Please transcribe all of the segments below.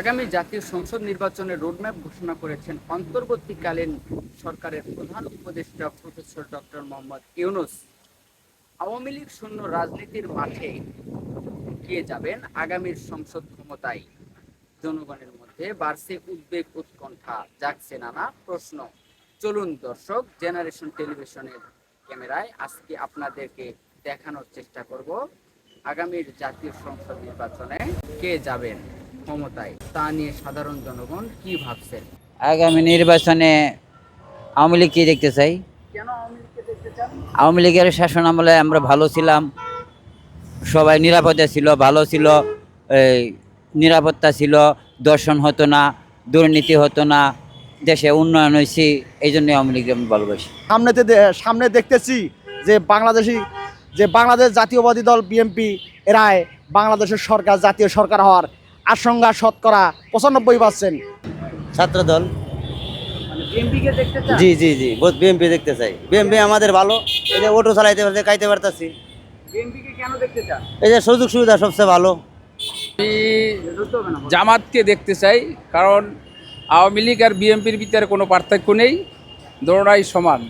আগামী জাতীয় সংসদ নির্বাচনের রোডম্যাপ ঘোষণা করেছেন অন্তর্বর্তীকালীন সরকারের প্রধান উপদেষ্টা প্রফেসর ডক্টর মোহাম্মদ ইউনুস। আওয়ামী লীগ শূন্য রাজনীতির মাঠে গিয়ে যাবেন আগামীর সংসদ ক্ষমতায়। জনগণের মধ্যে বাড়ছে উদ্বেগ উৎকণ্ঠা। জাগছে নানা প্রশ্ন। চলুন দর্শক, জেনারেশন টেলিভিশনের ক্যামেরায় আজকে আপনাদেরকে দেখানোর চেষ্টা করব, আগামীর জাতীয় সংসদ নির্বাচনে কে যাবেন। ক্ষমতায় তা নিয়ে সাধারণ জনগণ কি ভাবছেন আগামী নির্বাচনে আওয়ামী লীগ কি দেখতে চাই? আওয়ামী লীগকে দেখতে চান? আওয়ামী লীগের শাসন আমলে আমরা ভালো ছিলাম সবাই নিরাপদে ছিল ভালো ছিল এই নিরাপত্তা ছিল দর্শন হতো না দুর্নীতি হতো না দেশে উন্নয়ন হয়েছি এই জন্য আওয়ামী লীগ আমি ভালোবাসি। সামনেতে সামনে দেখতেছি যে বাংলাদেশি যে বাংলাদেশ জাতীয়বাদী দল বিএনপি এরাই বাংলাদেশের সরকার জাতীয় সরকার হওয়ার আশঙ্কা শতকরা পঁচানব্বই পার্সেন্ট ছাত্র দল মানে জি জি জি বিএমপি দেখতে চাই বিএমপি আমাদের ভালো। এই যে অটো চালাইতে পারছে খাইতে পারতাছি। এই যে সুযোগ সুবিধা সবচেয়ে ভালো। জামাতকে দেখতে চাই কারণ আওয়ামী লীগ আর বিএনপির ভিতরে কোনো পার্থক্য নেই দোনোটাই সমান।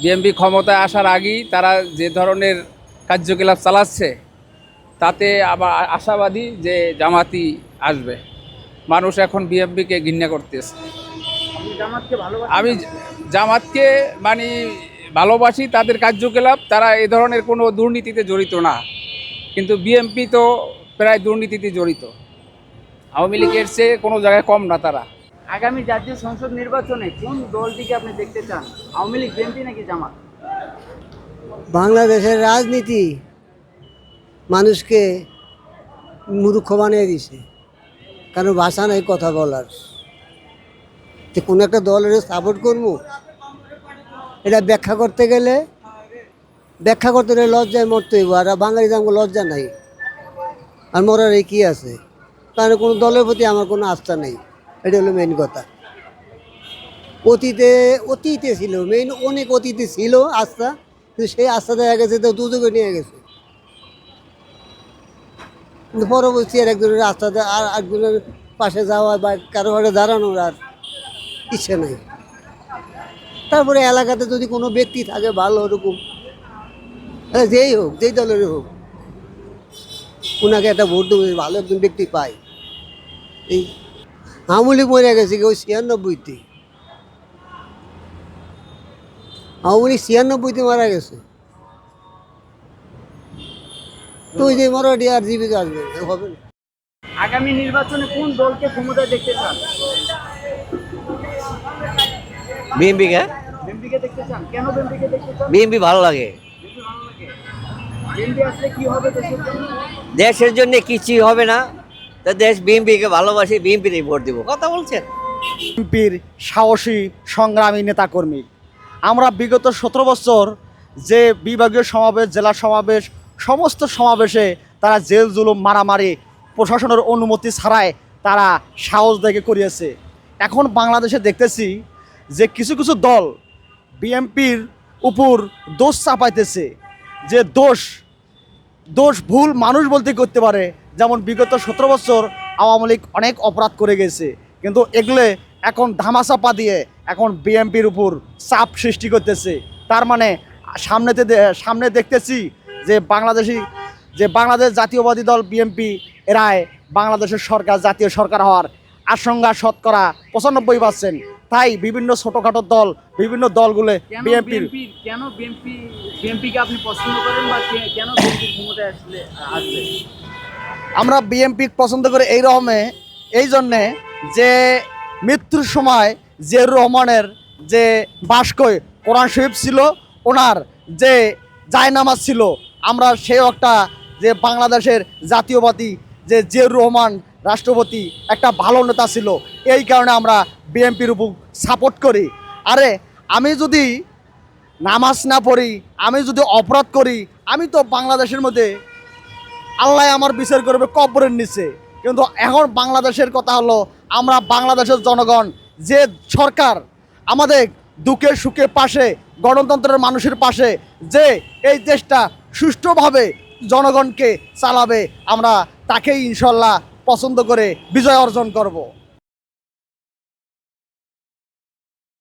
বিএনপি ক্ষমতায় আসার আগেই তারা যে ধরনের কার্যকলাপ চালাচ্ছে তাতে আবার আশাবাদী যে জামাতি আসবে। মানুষ এখন বিএনপিকে ঘৃণা করতেছে। আমি জামাতকে মানে ভালোবাসি তাদের কার্যকলাপ তারা এ ধরনের কোনো দুর্নীতিতে জড়িত না। কিন্তু বিএনপি তো প্রায় দুর্নীতিতে জড়িত। আওয়ামী লীগের চেয়ে কোনো জায়গায় কম না তারা। আগামী জাতীয় সংসদ নির্বাচনে কোন দলটিকে আপনি দেখতে চান? আওয়ামী লীগ বিএনপি নাকি জামাত? বাংলাদেশের রাজনীতি। মানুষকে মূর্খ বানিয়ে দিছে। কারণ ভাষা নাই কথা বলার। তো কোনো একটা দলের সাপোর্ট করব? এটা ব্যাখ্যা করতে গেলে, ব্যাখ্যা করতে গেলে লজ্জায় মরতে হইব। আর বাঙালি দামকে লজ্জা নাই। আর মরার এই কী আছে? কারণ কোনো দলের প্রতি আমার কোনো আস্থা নেই। এটা হলো মেন কথা। অতীতে অতীতে ছিল। মেইন অনেক অতীতে ছিল আস্থা। কিন্তু সেই আস্থা দেখা গেছে, তো দুযোগে নিয়ে গেছে। কিন্তু পরবর্তী আর একজনের আস্থাতে আর একজনের পাশে যাওয়া বা কারও ঘরে দাঁড়ানোর আর ইচ্ছে নাই। তারপরে এলাকাতে যদি কোনো ব্যক্তি থাকে ভালো ওরকম যেই হোক, যেই দলেরই হোক ওনাকে একটা ভোট দেবো ভালো একজন ব্যক্তি পায়। এই আমলি মরে গেছে কেউ ছিয়ানব্বইতে? আওয়ামী লীগ ছিয়ানব্বইতে মারা গেছে? তো ওই যে মরাটি আর জীবিত আসবে হবে আগামী নির্বাচনে কোন দলকে ক্ষমতায় দেখতে চান? বিএমপিকে বিএনপিকে দেখতে চান। কেন বিএনপিকে দেখতে চান? বিএমপি ভালো লাগে। বিএনপি ভালো লাগে। আসলে কি হবে দেশের জন্য? দেশের জন্য কিছুই হবে না। তো দেশ বিএমপিকে ভালোবাসি বিএমপিতে ভোট দিব। কথা বলছেন? বিএনপির সাহসী সংগ্রামী নেতাকর্মী। আমরা বিগত সতেরো বছর যে বিভাগীয় সমাবেশ জেলা সমাবেশ সমস্ত সমাবেশে তারা জেল, জুলুম, মারামারি প্রশাসনের অনুমতি ছাড়াই তারা সাহস দেখে করিয়েছে। এখন বাংলাদেশে দেখতেছি যে কিছু কিছু দল বিএনপির উপর দোষ চাপাইতেছে, যে দোষ দোষ ভুল মানুষ বলতে করতে পারে। যেমন বিগত সতেরো বছর আওয়ামী লীগ অনেক অপরাধ করে গেছে, কিন্তু এগুলো এখন ধামাচাপা দিয়ে এখন বিএনপির উপর চাপ সৃষ্টি করতেছে। তার মানে সামনেতে সামনে দেখতেছি যে বাংলাদেশি যে বাংলাদেশ জাতীয়বাদী দল বিএনপি এরাই বাংলাদেশের সরকার জাতীয় সরকার হওয়ার আশঙ্কা শতকরা পঁচানব্বই পার্সেন্ট তাই বিভিন্ন ছোটোখাটো দল বিভিন্ন দলগুলো বিএনপির বিএনপি কেন বিএনপি বিএনপিকে আপনি পছন্দ করেন বা কেন ক্ষমতায় আসলে আসবে? আমরা বিএমপি পছন্দ করি এই রকমে এই জন্যে যে মৃত্যুর সময় জিয়াউর রহমানের যে বাস্কয় কোরআন শরীফ ছিল ওনার যে জায়নামাজ ছিল আমরা সেও একটা যে বাংলাদেশের জাতীয়বাদী, যে জিয়াউর রহমান রাষ্ট্রপতি একটা ভালো নেতা ছিল, এই কারণে আমরা বিএনপির উপর সাপোর্ট করি। আরে, আমি যদি নামাজ না পড়ি, আমি যদি অপরাধ করি, আমি তো বাংলাদেশের মধ্যে আল্লাহ আমার বিচার করবে কবরের নিচে। কিন্তু এখন বাংলাদেশের কথা হলো, আমরা বাংলাদেশের জনগণ, যে সরকার আমাদের দুঃখের সুখে পাশে, গণতন্ত্রের মানুষের পাশে, যে এই দেশটা সুষ্ঠুভাবে জনগণকে চালাবে আমরা তাকেই ইনশাল্লাহ পছন্দ করে বিজয় অর্জন করব।